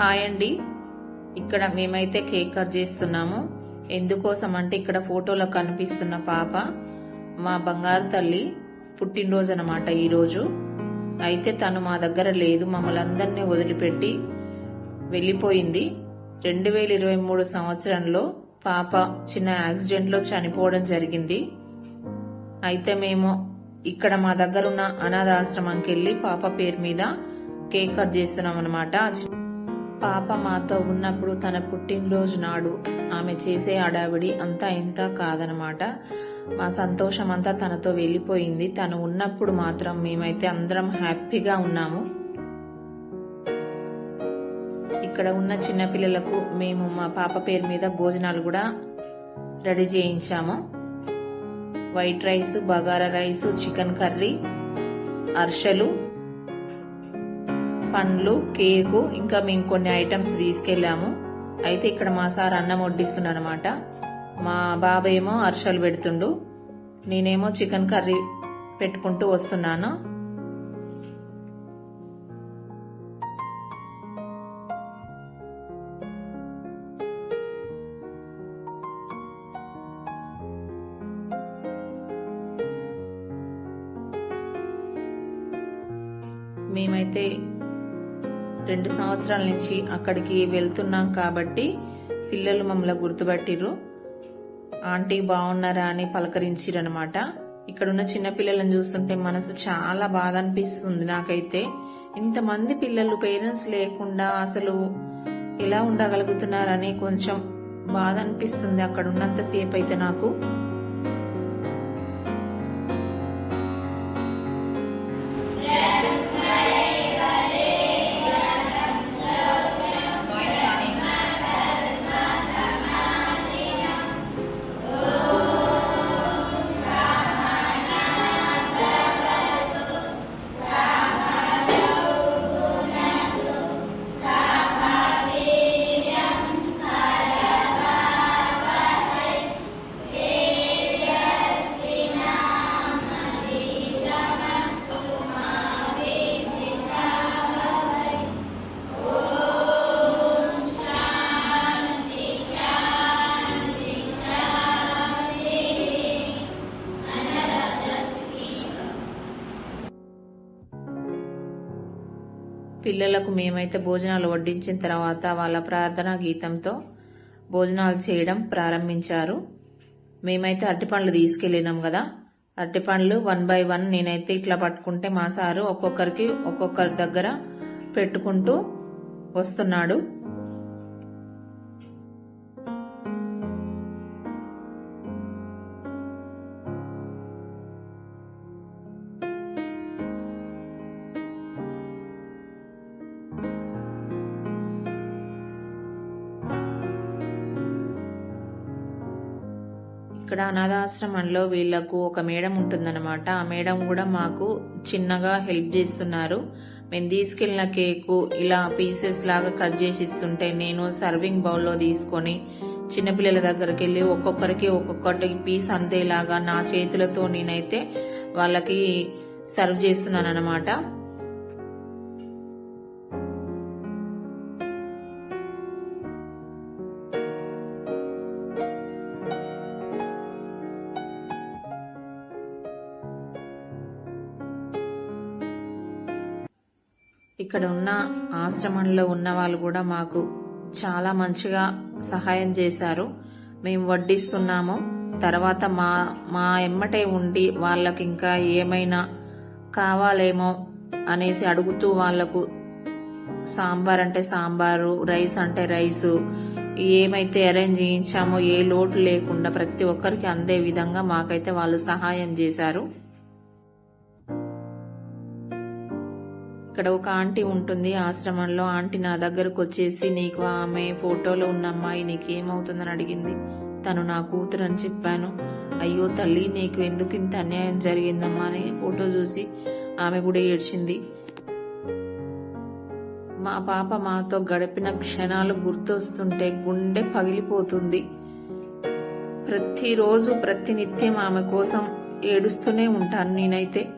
Hi అండి. ఇక్కడ మేమైతే కేక్ కట్ చేస్తున్నాము. ఎందుకోసం అంటే ఇక్కడ ఫోటోలో కనిపిస్తున్న పాప మా బంగారు తల్లి పుట్టినరోజు అనమాట ఈరోజు. అయితే తను మా దగ్గర లేదు మమ్మల్ని అందరినీ వదిలిపెట్టి వెళ్ళిపోయింది. రెండు వేల ఇరవై మూడు సంవత్సరంలో పాప చిన్న యాక్సిడెంట్లో చనిపోవడం జరిగింది. అయితే మేము ఇక్కడ మా దగ్గర ఉన్న అనాథాశ్రమంకి వెళ్ళి పాప పేరు మీద కేక్ కట్ చేస్తున్నాం అనమాట పాప మాతో ఉన్నప్పుడు తన పుట్టినరోజు నాడు ఆమె చేసే అడావిడి అంతా ఇంత కాదనమాట. మా సంతోషం అంతా తనతో వెళ్ళిపోయింది. తను ఉన్నప్పుడు మాత్రం మేమైతే అందరం హ్యాపీగా ఉన్నాము. ఇక్కడ ఉన్న చిన్నపిల్లలకు మేము మా పాప పేరు మీద భోజనాలు కూడా రెడీ చేయించాము. White rice bagara rice chicken curry అర్షలు పండ్లు కేకు ఇంకా మేము కొన్ని ఐటమ్స్ తీసుకెళ్ళాము. అయితే ఇక్కడ మా సార్ అన్నం వడ్డిస్తున్నాడు అనమాట మా బాబాయ్ ఏమో అర్షలు పెడుతుండు. నేనేమో చికెన్ కర్రీ పెట్టుకుంటూ వస్తున్నాను. మేమైతే రెండు సంవత్సరాల నుంచి అక్కడికి వెళ్తున్నాం కాబట్టి పిల్లలు మమ్మల్ని గుర్తుపట్టిర్రు. ఆంటీ బాగున్నారా అని పలకరించిరనమాట ఇక్కడున్న చిన్న పిల్లలను చూస్తుంటే మనసు చాలా బాధ అనిపిస్తుంది నాకైతే. ఇంతమంది పిల్లలు పేరెంట్స్ లేకుండా అసలు ఎలా ఉండగలుగుతున్నారని కొంచెం బాధ అనిపిస్తుంది అక్కడ ఉన్నంతసేపు అయితే నాకు. పిల్లలకు మేమైతే భోజనాలు వడ్డించిన తర్వాత వాళ్ళ ప్రార్థనా గీతంతో భోజనాలు చేయడం ప్రారంభించారు. మేమైతే అరటిపండ్లు తీసుకెళ్ళినాం కదా. అరటిపండ్లు వన్ బై వన్ నేనైతే ఇట్లా పట్టుకుంటే మా సారు ఒక్కొక్కరికి ఒక్కొక్కరి దగ్గర పెట్టుకుంటూ వస్తున్నాడు. ఇక్కడ అనాథాశ్రమంలో వీళ్ళకు ఒక మేడం ఉంటుందన్నమాట. ఆ మేడం కూడా మాకు చిన్నగా హెల్ప్ చేస్తున్నారు. మేము తీసుకెళ్ళిన కేకు ఇలా పీసెస్ లాగా కట్ చేసి ఇస్తుంటే నేను సర్వింగ్ బౌల్లో తీసుకొని చిన్నపిల్లల దగ్గరికి వెళ్ళి ఒక్కొక్కరికి ఒక్కొక్కటి పీస్ అందేలాగా నా చేతులతో నేనైతే వాళ్ళకి సర్వ్ చేస్తున్నాను అనమాట ఇక్కడ ఉన్న ఆశ్రమంలో ఉన్న వాళ్ళు కూడా మాకు చాలా మంచిగా సహాయం చేశారు. మేము వడ్డిస్తున్నాము. తర్వాత మా మా ఎమ్మటే ఉండి వాళ్ళకి ఇంకా ఏమైనా కావాలేమో అనేసి అడుగుతూ వాళ్ళకు సాంబార్ అంటే సాంబారు రైస్ అంటే రైస్ ఏమైతే అరేంజ్ చేయించామో ఏ లోటు లేకుండా ప్రతి ఒక్కరికి అందే విధంగా మాకైతే వాళ్ళు సహాయం చేశారు. ఇక్కడ ఒక ఆంటీ ఉంటుంది ఆశ్రమంలో. ఆంటీ నా దగ్గరకు వచ్చేసి నీకు ఆమె ఫోటోలో ఉన్న అమ్మాయి నీకు ఏమవుతుందని అడిగింది. తను నా కూతురు అని చెప్పాను. అయ్యో తల్లి నీకు ఎందుకు ఇంత అన్యాయం జరిగిందమ్మా అని ఫోటో చూసి ఆమె కూడా ఏడ్చింది. మా పాప మాతో గడిపిన క్షణాలు గుర్తొస్తుంటే గుండె పగిలిపోతుంది. ప్రతిరోజు ప్రతినిత్యం ఆమె కోసం ఏడుస్తూనే ఉంటాను నేనైతే.